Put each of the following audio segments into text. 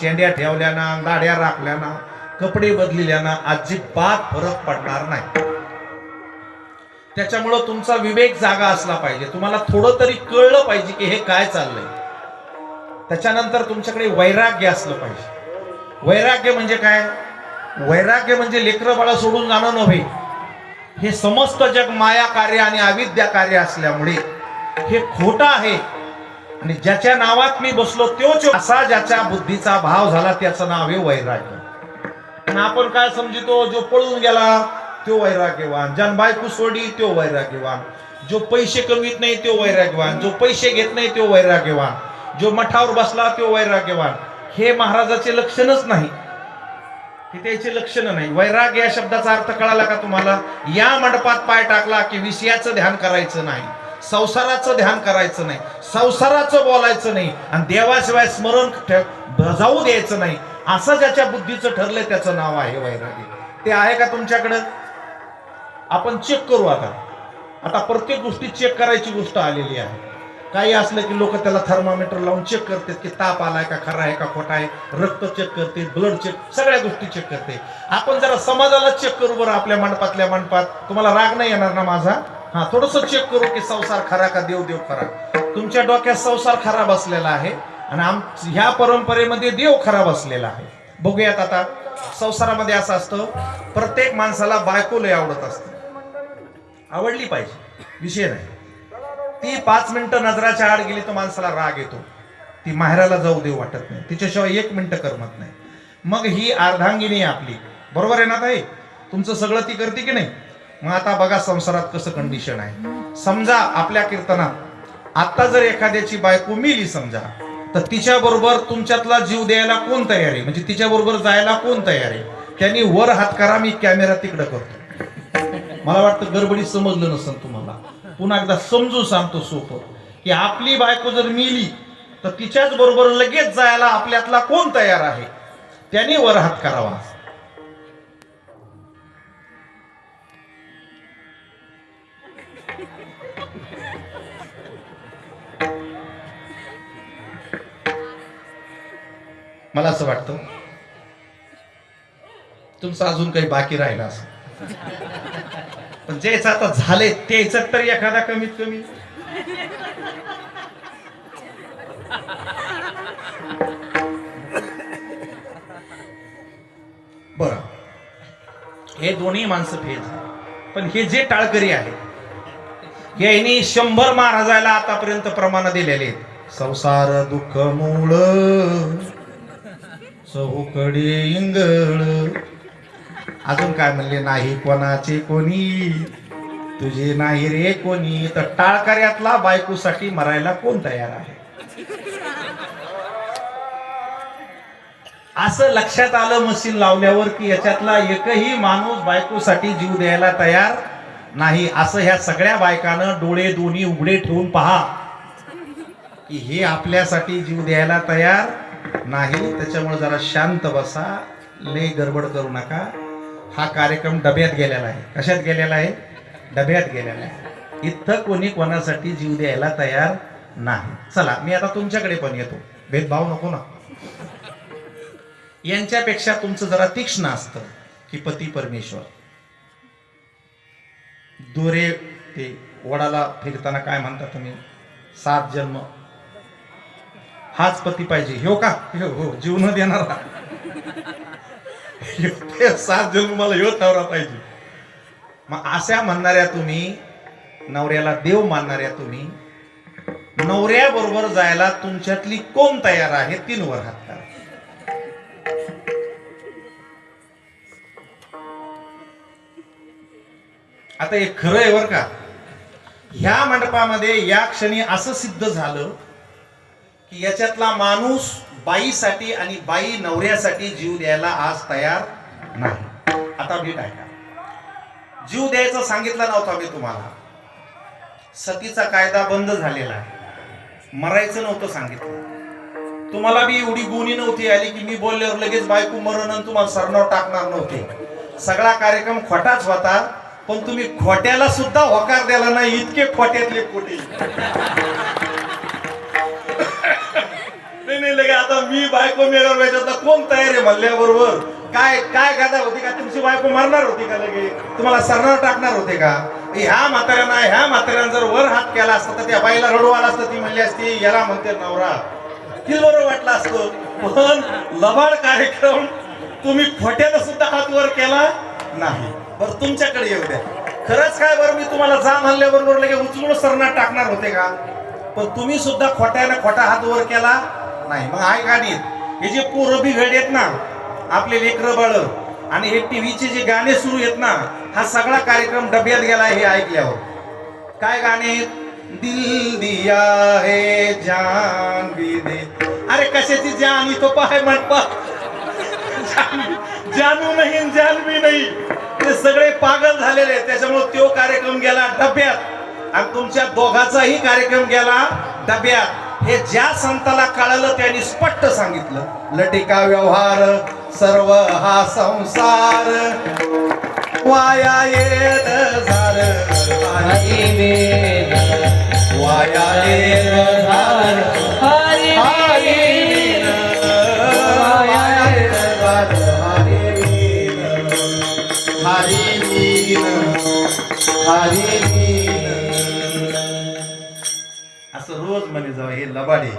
शेंड्या ठेवल्यानं दाड्या राखल्यानं कपडे बदलिल्याना अजिबात फरक पडणार नाही. त्याच्यामुळं तुमचा विवेक जागा असला पाहिजे. तुम्हाला थोडं तरी कळलं पाहिजे की हे काय चाललंय. त्याच्यानंतर तुमच्याकडे वैराग्य असलं पाहिजे. वैराग्य म्हणजे काय? वैराग्य म्हणजे लेकरं बाळा सोडून जाणं नव्हे. हे समस्त जग माया कार्य आणि अविद्या कार्य असल्यामुळे हे खोटं आहे. आणि ज्याच्या नावात मी बसलो तोच असा ज्याच्या बुद्धीचा भाव झाला त्याचं नाव आहे वैराग्य. आणि आपण काय समजतो जो पळून गेला तो वैराग्यवान. ज्यान बायको सोडी तो वैराग्यवान. जो पैसे कमवीत नाही तो वैराग्यवान. जो पैसे घेत नाही तो वैराग्यवान. जो मठावर बसला तो वैराग्यवान. हे महाराजाचे लक्षणच नाही. हे त्याचे लक्षण नाही. वैराग्य या शब्दाचा अर्थ कळाला का तुम्हाला? या मंडपात पाय टाकला की विषयाचं ध्यान करायचं नाही. संसाराचं ध्यान करायचं नाही संसाराचं बोलायचं नाही आणि देवाशिवाय स्मरण जाऊ द्यायचं नाही. असं ज्याच्या बुद्धीचं ठरलंय त्याचं नाव आहे वैरागी ते आहे का तुमच्याकडं? आपण चेक करू आता. आता प्रत्येक गोष्टी चेक करायची गोष्ट आलेली आहे. काही असलं की लोक त्याला थर्मामीटर लावून चेक करतात की ताप आलाय का खरा आहे का खोटा आहे रक्त चेक करते ब्लड चेक सगळ्या गोष्टी चेक करते. आपण जरा समाजाला चेक करू बरं आपल्या मंडपातल्या मंडपात. तुम्हाला राग नाही येणार ना माझा? हा थोडस चेक करू की संसार खरा का देव देव खरा. तुमच्या डोक्यात संसार खरा बसलेला आहे आणि आम ह्या परंपरेमध्ये देव खरा बसलेला आहे. बघूयात आता संसारामध्ये असं असतं प्रत्येक माणसाला बायको लय आवडत असतं. आवडली पाहिजे विषय नाही. ती पाच मिनिटं नजराच्या आड गेली तर माणसाला राग येतो. ती माहेराला जाऊ देऊ वाटत नाही. तिच्याशिवाय एक मिनिटं करमत नाही. मग ही अर्धांगिनी आहे आपली. बरोबर आहे ना ताई? तुमचं सगळं ती करते की नाही? मग आता बघा संसारात कसं कंडिशन आहे. समजा आपल्या कीर्तनात आता जर एखाद्याची बायको मिली समजा तर तिच्या बरोबर तुमच्यातला जीव द्यायला कोण तयार आहे? म्हणजे तिच्या बरोबर जायला कोण तयार आहे? त्यांनी वर हात करा मी कॅमेरा तिकडं करतो. मला वाटतं गडबडीत समजलं नसेल तुम्हाला. पुन्हा एकदा समजून सांगतो सोपं. की आपली बायको जर मिली तर तिच्याच बरोबर लगेच जायला आपल्यातला कोण तयार आहे? त्यांनी वर हात करावा मला असं वाटतं. तुमचं अजून काही बाकी राहिलं असं. पण ज्याचं आता झाले त्याच तरी एखादा कमीत कमी. बर. हे दोन्ही माणसं फेल पण हे जे टाळकरी आहे यांनी शंभर महाराजाला आतापर्यंत प्रमाण दिलेले आहेत. संसार दुःख मूळ चौकडे इंगळ. अजून काय म्हणले? नाही कोणाचे कोणी? तुझे नाही रे कोणी? तर टाळकऱ्यातला बायकोसाठी मरायला कोण तयार आहे? असं लक्षात आलं मशीन लावल्यावर की याच्यातला एकही माणूस बायकोसाठी जीव द्यायला तयार नाही. असं ह्या सगळ्या बायकानं डोळे दोन्ही उघडे ठेवून पहा. की हे आपल्यासाठी जीव द्यायला तयार नाही त्याच्यामुळे जरा शांत बसा. लय गडबड करू नका. हा कार्यक्रम डब्यात गेलेला आहे. कशात गेलेला आहे? डब्यात गेलेला आहे. इथं कोणी कोणासाठी जीव द्यायला तयार नाही. चला मी आता तुमच्याकडे पण येतो. भेदभाव नको ना. यांच्यापेक्षा तुमचं जरा तीक्ष्ण असतं की पती परमेश्वर. दोरे ते वडाला फिरताना काय म्हणता तुम्ही? सात जन्म हाच पती पाहिजे. हो का? हो हो जीव न देणारा सात जन्म मला ह्यो नवरा पाहिजे. मग अशा म्हणणाऱ्या तुम्ही नवऱ्याला देव मानणाऱ्या तुम्ही नवऱ्या बरोबर जायला तुमच्यातली कोण तयार आहे तीन वर हात करा. आता हे खरं आहे बर का. ह्या मंडपामध्ये या क्षणी असं सिद्ध झालं की याच्यातला माणूस बाईसाठी आणि बाई नवऱ्यासाठी जीव द्यायला आज तयार नाही. आता नीट ऐका. जीव द्यायचा सांगितलं नव्हता मी तुम्हाला. सतीचा कायदा बंद झालेला आहे. मरायचं नव्हतं सांगितलं. तुम्हाला बी एवढी गुणी नव्हती आली की मी बोलल्यावर लगेच बायको मरण आणि तुम्हाला सरनाव टाकणार नव्हते. सगळा कार्यक्रम खोटाच होता पण तुम्ही खोट्याला सुद्धा होकार द्याला नाही इतके खोट्यातले खोटे नाही लगे आता मी बायको मिळणार आता कोण तयार आहे म्हणल्याबरोबर? काय काय गादा होती का? तुमची बायको मारणार होती का लगे? तुम्हाला सरणार टाकणार होते का? ह्या म्हाताऱ्यांना ह्या म्हाताऱ्यानं जर वर हात केला असता तर त्या बाईला रडू आला असतं ती म्हणली असती याला म्हणते नवरा. ती बरोबर वाटलं असतं पण लबाड कार्यक्रम तुम्ही खोट्यानं सुद्धा हात वर केला नाही. बरं तुमच्याकडे येऊ द्या. खरंच काय बरं मी तुम्हाला जा हल्ल्याबरोबर लगे उचलून सरणार टाकणार होते का? पण तुम्ही सुद्धा खोट्यानं खोटा हात वर केला नाही. मग आहे का नाही? हे जे पोरं बिघड आहेत ना आपले लेकरं बाळ आणि हे टीव्हीचे जे गाणे सुरू आहेत ना हा सगळा कार्यक्रम डब्यात गेला हे ऐकल्यावर. काय गाणे आहेत? दिल दिया है जान भी दे. अरे कशाची जान? तो पाय म्हणतात जानू नाही जानवी नाही. ते सगळे पागल झालेले आहेत. त्याच्यामुळे तो कार्यक्रम गेला डब्यात. आणि तुमच्या दोघाचाही कार्यक्रम गेला डब्यात. हे ज्या संताला कळलं त्यांनी स्पष्ट सांगितलं. लटिका व्यवहार सर्व हा संसार. वाया येत झार वाया येत झार हरी वाया येत झार जाऊ हे लबाडे.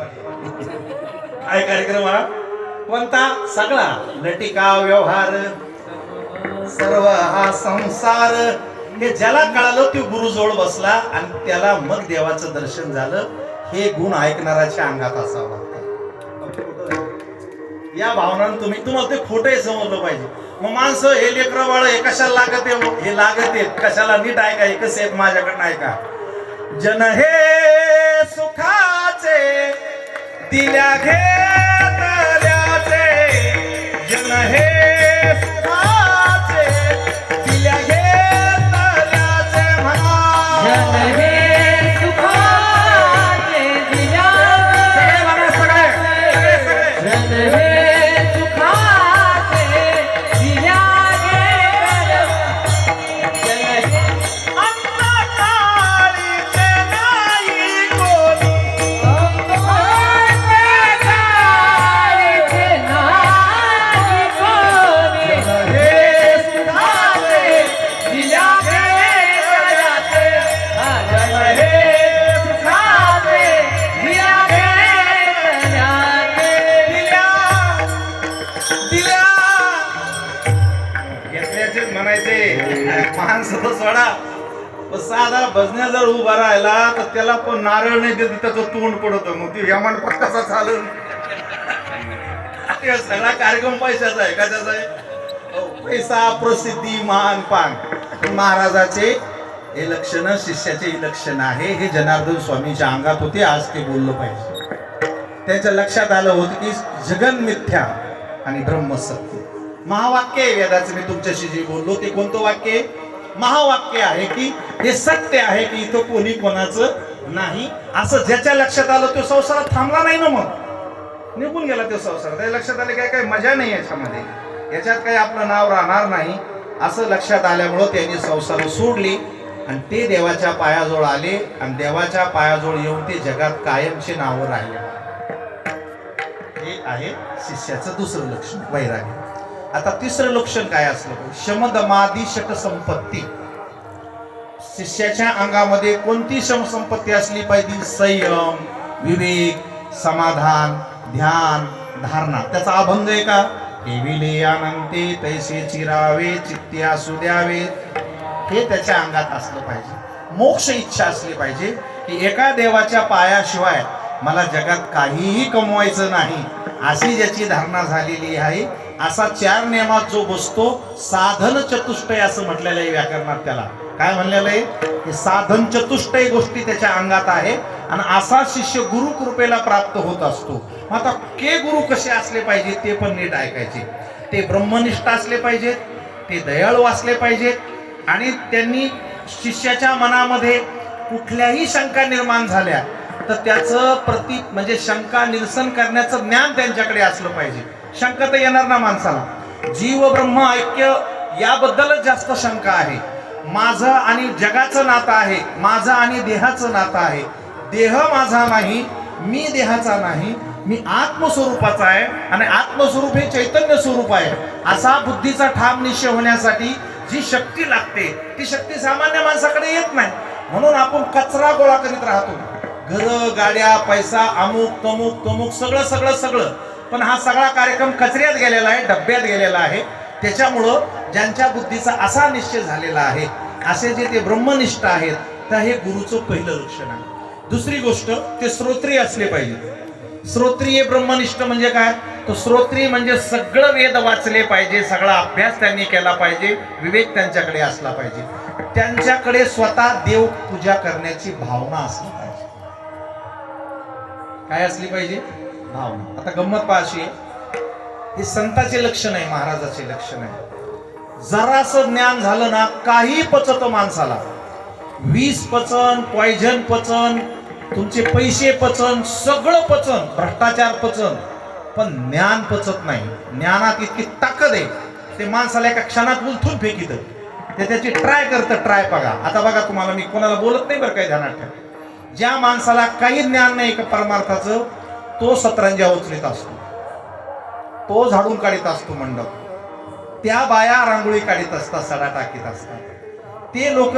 काय कार्यक्रम हा? कोणता? सगळा. लटिका व्यवहार सर्व हा संसार. हे ज्याला कळालं ते गुरुजवळ बसला आणि त्याला मग देवाचं दर्शन झालं. हे गुण ऐकणाऱ्याच्या अंगात असावा. या भावनानं तुम्ही तुम्हाला ते खोटंही समजलं पाहिजे. मग माणसं हे लेकरं बाळ हे कशाला लागत आहे? हे लागत आहेत. कशाला नीट ऐका हे कसे आहेत माझ्याकडनं ऐका जन हे सुखा दिल्या घेतल्याचे जन हे सुखाचे दिल्या घेतल्याचे म्हणा. नारळ नाही त्याचं तोंड पडत. मग ती यमान कसा चालून सगळा कार्यक्रम पैशाचा आहे. कशाचा आहे? हो, पैसा प्रसिद्धी मान पान. महाराजाचे हे लक्षण शिष्याचे लक्षण आहे. हे जनार्दन स्वामीच्या अंगात होते. आज ते बोललं पाहिजे. त्यांच्या लक्षात आलं होतं की जगन मिथ्या आणि ब्रह्म सत्य महावाक्य आहे वेदाचं. मी तुमच्याशी जे बोललो ते कोणतं वाक्य महावाक्य आहे की हे सत्य आहे की इथं कोणी कोणाचं नाही. असं ज्याच्या लक्षात आलं तो संसारात थांबला नाही ना मग. निघून गेला तो संसार. त्या लक्षात आले काय काय मजा नाही याच्यामध्ये. याच्यात काही आपलं नाव राहणार नाही. असं लक्षात आल्यामुळं त्यांनी संसार सोडली आणि ते देवाच्या पायाजवळ आले आणि देवाच्या पायाजवळ येऊन ते जगात कायमचे नावं राहिले. हे आहे शिष्याचं दुसरं लक्षण वैराग्य. आता तिसरं लक्षण काय असलं? शमदमादी शक संपत्ती शिष्याच्या अंगामध्ये कोणती शम संपत्ती असली पाहिजे? संयम विवेक समाधान ध्यान धारणा. त्याचा अभंग आहे का? ठेविले आनंदे तैसे चिरावे चित्ते असू द्यावे. हे त्याच्या अंगात असलं पाहिजे. मोक्ष इच्छा असली पाहिजे की एका देवाच्या पायाशिवाय मला जगात काहीही कमवायचं नाही. अशी ज्याची धारणा झालेली आहे असा चार नियमात जो बसतो साधन चतुष्टय असं म्हटलेलं आहे व्याकरणात त्याला. काय म्हणलेलं आहे? हे साधन चतुष्टय गोष्टी त्याच्या अंगात आहे आणि असा शिष्य गुरु कृपेला प्राप्त होत असतो. मग आता के गुरु कसे असले पाहिजे ते पण नीट ऐकायचे. ते ब्रह्मनिष्ठ असले पाहिजेत ते दयाळू असले पाहिजेत आणि त्यांनी शिष्याच्या मनामध्ये कुठल्याही शंका निर्माण झाल्या तर त्याचं प्रति म्हणजे शंका निरसन करण्याचं ज्ञान त्यांच्याकडे असलं पाहिजे. शंका तर येणार ना माणसाला. जीव ब्रह्म ऐक्य याबद्दलच जास्त शंका आहे. माझं आणि जगाचं नातं आहे माझं आणि देहाचं नातं आहे. देह माझा नाही मी देहाचा नाही मी आत्मस्वरूपाचा आहे आणि आत्मस्वरूप हे चैतन्य स्वरूप आहे. असा बुद्धीचा ठाम निश्चय होण्यासाठी जी शक्ती लागते ती शक्ती सामान्य माणसाकडे येत नाही. म्हणून आपण कचरा गोळा करीत राहतो. घर गाड्या पैसा अमुक तमुक तमुक सगळं सगळं सगळं. पण हा सगळा कार्यक्रम कचऱ्यात गेलेला आहे डब्यात गेलेला आहे. त्याच्यामुळं ज्यांच्या बुद्धीचा असा निश्चय झालेला आहे असे जे ते ब्रह्मनिष्ठ आहेत तर हे गुरुचं पहिलं लक्षण आहे. दुसरी गोष्ट ते श्रोत्रिय असले पाहिजे. श्रोत्रिय ब्रह्मनिष्ठ म्हणजे काय? तो श्रोत्री म्हणजे सगळं वेद वाचले पाहिजे सगळा अभ्यास त्यांनी केला पाहिजे विवेक त्यांच्याकडे असला पाहिजे. त्यांच्याकडे स्वतः देव पूजा करण्याची भावना असली पाहिजे. काय असली पाहिजे? भावना. आता गंमत पाहाशी हे संताचे लक्षण आहे महाराजाचे लक्षण आहे. जरासं ज्ञान झालं ना काही पचत माणसाला. वीस पचन पॉयझन पचन तुमचे पैसे पचन सगळं पचन भ्रष्टाचार पचन. पण ज्ञान पचत नाही. ज्ञानात इतकी ताकद आहे. ते माणसाला एका क्षणात उलथून फेकित. ते त्याची ट्राय करतं ट्राय बघा. आता बघा तुम्हाला मी कोणाला बोलत नाही बरं काही ध्यानात ठेवा. ज्या माणसाला काही ज्ञान नाही का परमार्थाचं तो सतरंजा उचलीत असतो. तो झाडून काढीत असतो मंडप. त्या बाया रांगोळी काढीत असतात सडा टाकीत असतात. ते लोक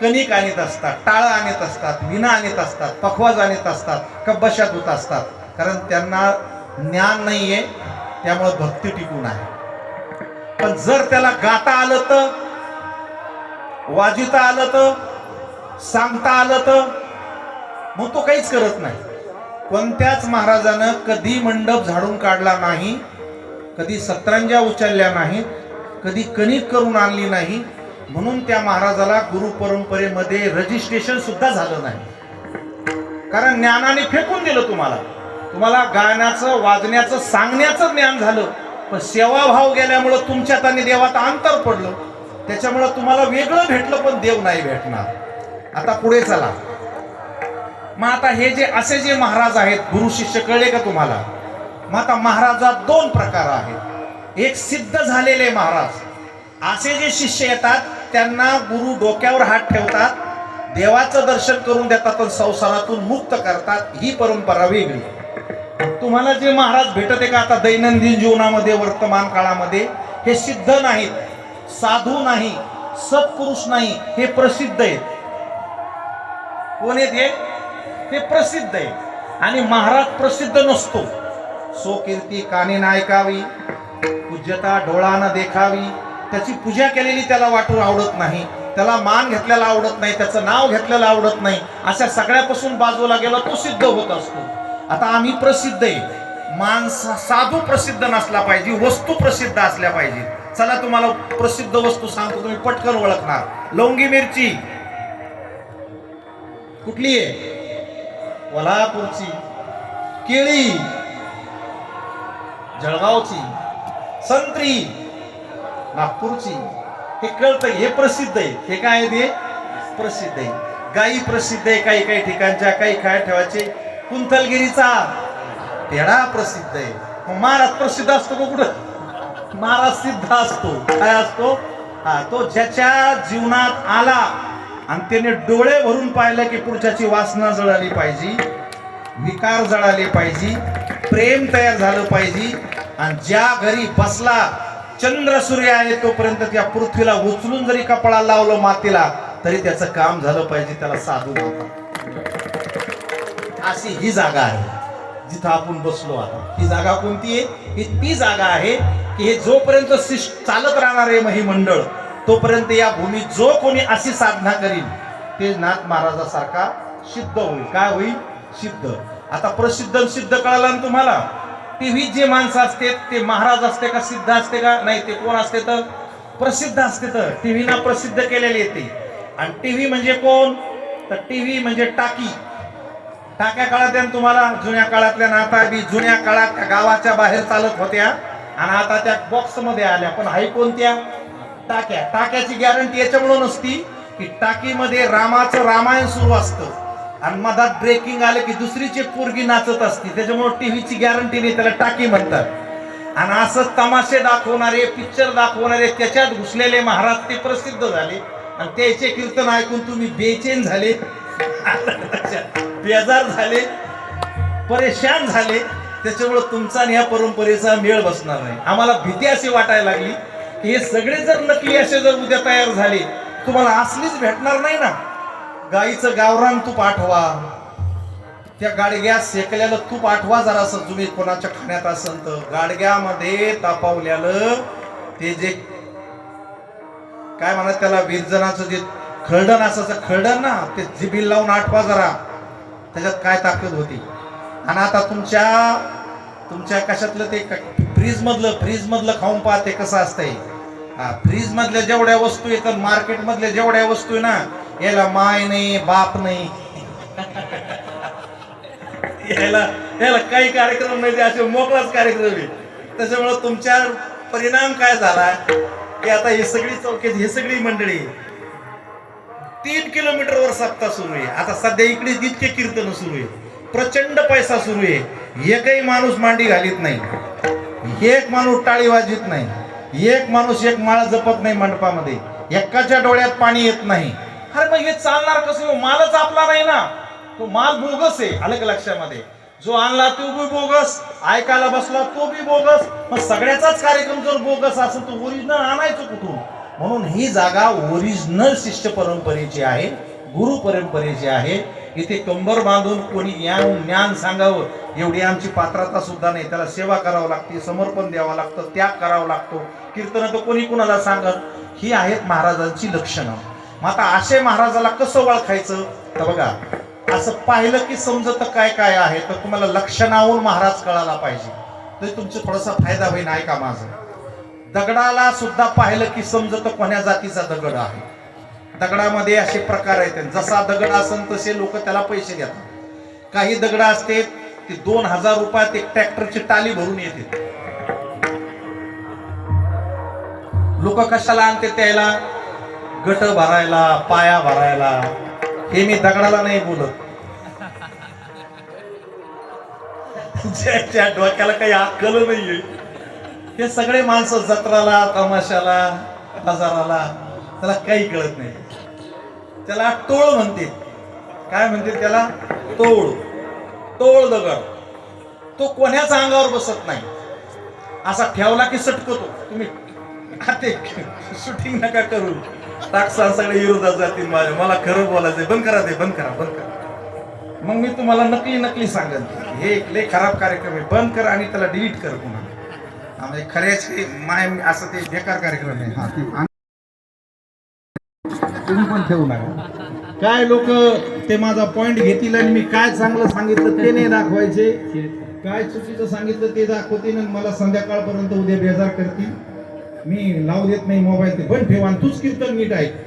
कणिक आणीत असतात टाळ आणत असतात विना आणत असतात पखवाज आणत असतात कब्बशा धुत असतात. कारण त्यांना ज्ञान नाहीये त्यामुळे भक्ती टिकून आहे. पण जर त्याला गाता आलं तर वाजिता आलं तर सांगता आलं तर मग तो काहीच करत नाही. कोणत्याच महाराजानं कधी मंडप झाडून काढला नाही कधी सतरंजा उचलल्या नाहीत कधी कणिक करून आणली नाही म्हणून त्या महाराजाला गुरु परंपरेमध्ये रजिस्ट्रेशन सुद्धा झालं नाही. कारण ज्ञानाने फेकून दिलं तुम्हाला. तुम्हाला गाण्याचं वाजण्याचं सांगण्याचं ज्ञान झालं. पण सेवाभाव गेल्यामुळं तुमच्यात आणि देवात अंतर पडलं. त्याच्यामुळं तुम्हाला वेगळं भेटलं पण देव नाही भेटणार. आता पुढे चला. मग आता हे जे असे जे महाराज आहेत गुरु शिष्य कळले का तुम्हाला? मग आता महाराजात दोन प्रकार आहेत. एक सिद्ध झालेले महाराज. असे जे शिष्य येतात त्यांना गुरु डोक्यावर हात ठेवतात देवाचं दर्शन करून देतात आणि संसारातून मुक्त करतात ही परंपरा वेगळी. तुम्हाला जे महाराज भेटत आहे का आता दैनंदिन जीवनामध्ये वर्तमान काळामध्ये हे सिद्ध नाहीत साधू नाही सत्पुरुष नाही हे प्रसिद्ध आहेत. कोण आहेत हे प्रसिद्ध आहे. आणि महाराज प्रसिद्ध नसतो. सो कीर्ती काने ऐकावी पूज्यता डोळानं देखावी. त्याची पूजा केलेली त्याला वाटून आवडत नाही. त्याला मान घेतलेला आवडत नाही त्याचं नाव घेतलेलं आवडत नाही. अशा सगळ्यापासून बाजूला गेला तो सिद्ध होत असतो. आता आम्ही प्रसिद्ध आहे. माणस साधू प्रसिद्ध नसला पाहिजे वस्तू प्रसिद्ध असल्या पाहिजे. चला तुम्हाला प्रसिद्ध वस्तू सांगतो तुम्ही पटकन ओळखणार. लवंगी मिरची. कुठली आहे? कोल्हापूरची केळी जळगावची संत्री नागपूरची. हे कळतंय हे प्रसिद्ध आहे. हे काय आहे ते? प्रसिद्ध आहे. गाई प्रसिद्ध आहे काही काही ठिकाणच्या काही काय ठेवायचे. कुंथलगिरीचा पेढा प्रसिद्ध आहे. मग महाराज प्रसिद्ध असतो का कुठं? महाराज सिद्ध असतो. काय असतो? हा तो ज्याच्या जीवनात आला आणि त्याने डोळे भरून पाहिलं की पुढच्याची वासना जळाली पाहिजे विकार जळाले पाहिजे प्रेम तयार झालं पाहिजे. आणि ज्या घरी बसला चंद्र सूर्य आहे तोपर्यंत त्या पृथ्वीला उचलून जरी कपडा लावलं मातीला तरी त्याचं काम झालं पाहिजे त्याला साधू म्हणतात अशी ही जागा आहे जिथं आपण बसलो आता ही जागा कोणती आहे? ही ती जागा आहे की हे जोपर्यंत चालत राहणार आहे मही मंडळ तोपर्यंत या भूमी जो कोणी अशी साधना करील ते नाथ महाराजासारखा सिद्ध होईल. काय होईल? सिद्ध. आता प्रसिद्ध सिद्ध कळाला ना तुम्हाला? टीव्ही जे माणसं असते ते महाराज असते का सिद्ध असते का? नाही ते कोण असते तर? प्रसिद्ध असते तर. टीव्हीना प्रसिद्ध केलेले येते आणि टीव्ही म्हणजे कोण? तर टीव्ही म्हणजे टाकी. टाक्या काळात आहे तुम्हाला? जुन्या काळातल्या ना आता बी जुन्या काळात गावाच्या बाहेर चालत होत्या. आणि आता त्या बॉक्समध्ये आल्या. पण हाय कोणत्या? टाक्या. टाक्याची गॅरंटी याच्यामुळे नसती की टाकीमध्ये रामाचं रामायण सुरू असतं. आणि मधात ब्रेकिंग आलं की दुसरीची पोरगी नाचत असती. त्याच्यामुळे टीव्हीची गॅरंटी नाही त्याला टाकी म्हणतात. आणि असं तमाशे दाखवणारे पिक्चर दाखवणारे त्याच्यात घुसलेले महाराज ते प्रसिद्ध झाले. आणि त्याचे कीर्तन ऐकून तुम्ही बेचैन झाले. बेजार झाले. परेशान झाले. त्याच्यामुळे तुमचा आणि ह्या परंपरेचा मेळ बसणार नाही. आम्हाला भीती अशी वाटायला लागली. हे सगळे जर नकली असे जर उद्या तयार झाले तुम्हाला असलीच भेटणार नाही ना? गाईचं गावरान तूप आठवा. त्या गाडग्या सेकल्याला तूप आठवा जरासं तुम्ही कोणाच्या खाण्यात असेल तर. गाडग्यामध्ये तापवल्याल ते जे काय म्हणत त्याला विरजनाचं जे खरडण असायचं खरडण ना ते जिबील लावून आठवा जरा. त्याच्यात काय ताकद होती? आणि आता तुमच्या तुमच्या कशातलं ते फ्रीज मधलं फ्रीज मधलं खाऊन पाहते कसं असतंय. हा फ्रीज मधल्या जेवढ्या वस्तू येतात मार्केट मधल्या जेवढ्या वस्तू आहे ना याला माय नाही बाप नाही. याला याला काही कार्यक्रम नाही असे मोकळाच कार्यक्रम आहे त्याच्यामुळे तुमच्या परिणाम काय झाला? की आता ही सगळी चौकीत ही सगळी मंडळी तीन किलोमीटरवर सप्ताह सुरू आहे. आता सध्या इकडे इतके कीर्तन सुरू आहे प्रचंड पैसा सुरू आहे. एकही माणूस मांडी घालीत नाही. एक माणूस टाळी वाजवित नाही. एक माणूस एक माळा जपत नाही मंडपामध्ये. एकाच्या डोळ्यात पाणी येत नाही. अरे मग हे चालणार कसं? हो, मालच आपला नाही ना. तो माल बोगस आहे आलं का लक्षामध्ये. जो आणला तो बी बोगस ऐकायला बसला तो बी बोगस. मग सगळ्याचाच कार्यक्रम जर बोगस असेल तो ओरिजिनल आणायचं कुठून? म्हणून ही जागा ओरिजिनल शिष्य परंपरेची आहे गुरु परंपरेची आहे. इथे कंबर बांधून कोणी ज्ञान ज्ञान सांगावं एवढी आमची पात्रता सुद्धा नाही. त्याला सेवा करावं लागते समर्पण द्यावं लागतं त्याग करावा लागतो. कीर्तन तर कोणी कुणाला सांगत? ही आहेत महाराजांची लक्षणं. मग आता असे महाराजाला कसं ओळखायचं? तर बघा असं पाहिलं की समजत काय काय आहे तर तुम्हाला लक्षणावून महाराज कळायला पाहिजे. तर तुमचा थोडासा फायदा होईल ऐका माझं. दगडाला सुद्धा पाहिलं की समजत कोण्या जातीचा दगड आहे. दगडामध्ये असे प्रकार आहेत. जसा दगड असेल तसे लोक त्याला पैसे घेतात काही दगड असते ते दोन हजार रुपयात एक ट्रॅक्टरची टाली भरून येते. लोक कशाला आणते त्याला? गट भरायला पाया भरायला. हे मी दगडाला नाही बोलत. ज्याच्या डोक्याला काही अक्कल नाहीये. हे सगळे माणसं जत्राला तमाशाला बाजाराला त्याला काही कळत नाही. त्याला टोळ म्हणते. काय म्हणते त्याला? टोळ. टोळ दगड. तो कोण्याच अंगावर बसत नाही. असा ठेवला की सटकतो. तुम्ही ते शूटिंग नका करू. टाकसा सगळे विरोधात जातील माझ्या. मला खरं बोलायचंय. बंद करा ते. बंद करा. बंद करा. मग मी तुम्हाला नकली नकली सांगेन. हे एक लय खराब कार्यक्रम आहे. बंद करा आणि त्याला डिलीट कर पुन्हा. आम्ही खऱ्याचे माय असं ते बेकार कार्यक्रम आहे. हा तुम्ही पण ठेवू नका. काय लोक ते माझा पॉइंट घेतील आणि मी काय चांगलं सांगितलं ते नाही दाखवायचे. काय चुकीचं सांगितलं ते दाखवतील आणि मला संध्याकाळपर्यंत उद्या बेजार करतील. मी लावू देत नाही मोबाईल ते. पण ठेवा तूच कीर्तन नीट आहे